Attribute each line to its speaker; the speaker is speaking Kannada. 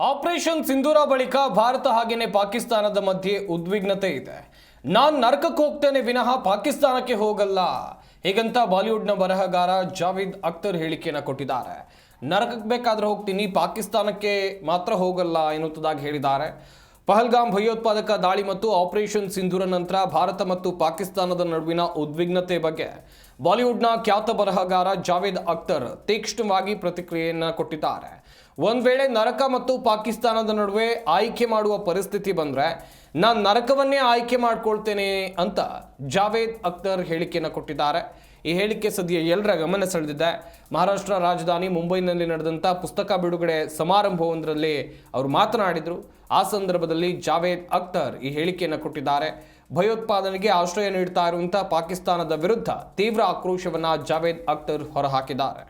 Speaker 1: ಆಪರೇಷನ್ ಸಿಂಧೂರ ಬಳಿಕ ಭಾರತ ಹಾಗೆಯೇ ಪಾಕಿಸ್ತಾನದ ಮಧ್ಯೆ ಉದ್ವಿಗ್ನತೆ ಇದೆ. ನಾನು ನರಕಕ್ಕೆ ಹೋಗ್ತೇನೆ ವಿನಃ ಪಾಕಿಸ್ತಾನಕ್ಕೆ ಹೋಗಲ್ಲ. ಹೀಗಂತ ಬಾಲಿವುಡ್ನ ಬರಹಗಾರ ಜಾವೇದ್ ಅಖ್ತರ್ ಹೇಳಿಕೆಯನ್ನು ಕೊಟ್ಟಿದ್ದಾರೆ. ನರಕಕ್ಕೆ ಬೇಕಾದ್ರೆ ಹೋಗ್ತೀನಿ, ಪಾಕಿಸ್ತಾನಕ್ಕೆ ಮಾತ್ರ ಹೋಗಲ್ಲ ಎನ್ನುವುದಾಗಿ ಹೇಳಿದ್ದಾರೆ. ಪಹಲ್ಗಾಮ್ ಭಯೋತ್ಪಾದಕ ದಾಳಿ ಮತ್ತು ಆಪರೇಷನ್ ಸಿಂಧೂರ ನಂತರ ಭಾರತ ಮತ್ತು ಪಾಕಿಸ್ತಾನದ ನಡುವಿನ ಉದ್ವಿಗ್ನತೆ ಬಗ್ಗೆ ಬಾಲಿವುಡ್ನ ಖ್ಯಾತ ಬರಹಗಾರ ಜಾವೇದ್ ಅಖ್ತರ್ ತೀಕ್ಷ್ಣವಾಗಿ ಪ್ರತಿಕ್ರಿಯೆಯನ್ನು ಕೊಟ್ಟಿದ್ದಾರೆ. ಒಂದು ವೇಳೆ ನರಕ ಮತ್ತು ಪಾಕಿಸ್ತಾನದ ನಡುವೆ ಆಯ್ಕೆ ಮಾಡುವ ಪರಿಸ್ಥಿತಿ ಬಂದರೆ, ನಾನು ನರಕವನ್ನೇ ಆಯ್ಕೆ ಮಾಡ್ಕೊಳ್ತೇನೆ ಅಂತ ಜಾವೇದ್ ಅಖ್ತರ್ ಹೇಳಿಕೆಯನ್ನು ಕೊಟ್ಟಿದ್ದಾರೆ. ಈ ಹೇಳಿಕೆ ಸದ್ಯ ಎಲ್ಲರ ಗಮನ ಸೆಳೆದಿದೆ. ಮಹಾರಾಷ್ಟ್ರ ರಾಜಧಾನಿ ಮುಂಬೈನಲ್ಲಿ ನಡೆದಂಥ ಪುಸ್ತಕ ಬಿಡುಗಡೆ ಸಮಾರಂಭವೊಂದರಲ್ಲಿ ಅವರು ಮಾತನಾಡಿದರು. ಆ ಸಂದರ್ಭದಲ್ಲಿ ಜಾವೇದ್ ಅಖ್ತರ್ ಈ ಹೇಳಿಕೆಯನ್ನು ಕೊಟ್ಟಿದ್ದಾರೆ. ಭಯೋತ್ಪಾದನೆಗೆ ಆಶ್ರಯ ನೀಡ್ತಾ ಇರುವಂಥ ಪಾಕಿಸ್ತಾನದ ವಿರುದ್ಧ ತೀವ್ರ ಆಕ್ರೋಶವನ್ನು ಜಾವೇದ್ ಅಖ್ತರ್ ಹೊರಹಾಕಿದ್ದಾರೆ.